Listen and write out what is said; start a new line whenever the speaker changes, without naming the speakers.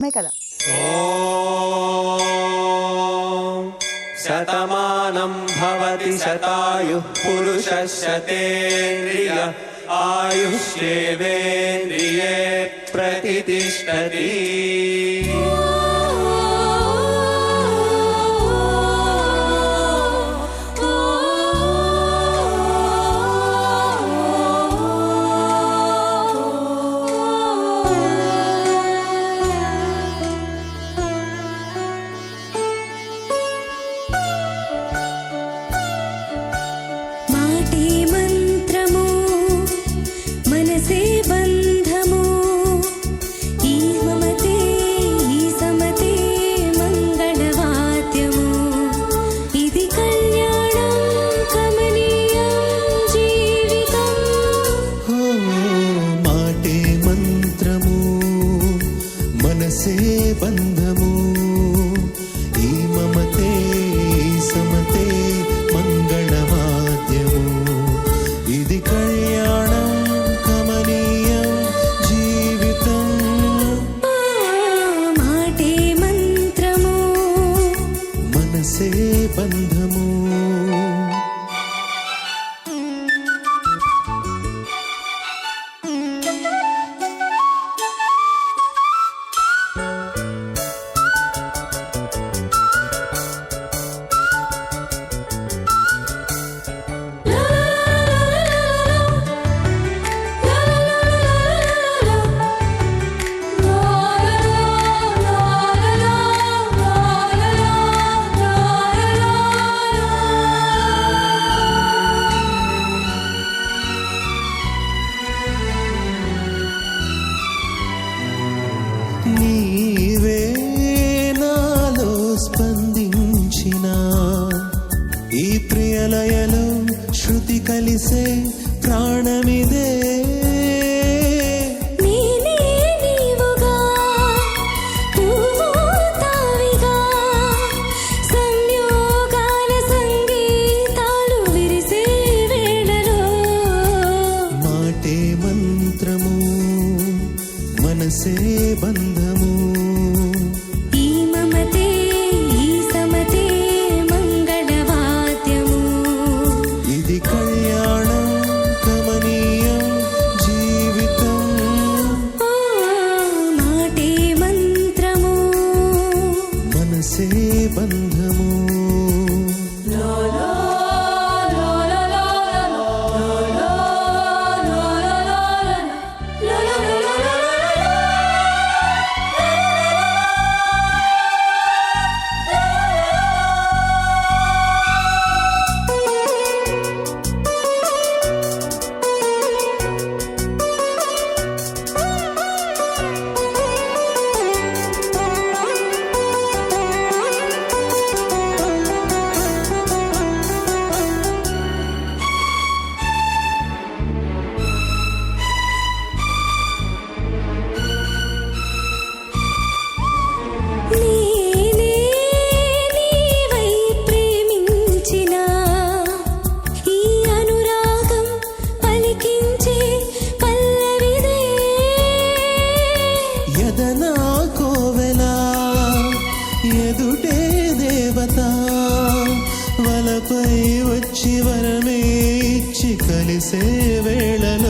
మే కదా.
శతమానం భవతి శతాయు పురుషः శతేంద్రియ ఆయుష్యేవేంద్రియే ప్రతిష్టతి
మనసే బంధము. ఈ మమతే సమతే మంగళవాద్యము. ఇది కళ్యాణం కమనీయం జీవితం.
మాటే మంత్రము. మనసే బంధము. నీవే నాలో స్పందించిన ఈ ప్రియలయలో శృతి కలిసే ప్రాణమిదే.
నేనే నీవుగా
చివరమే ఇచ్చి కలిసే వేళలో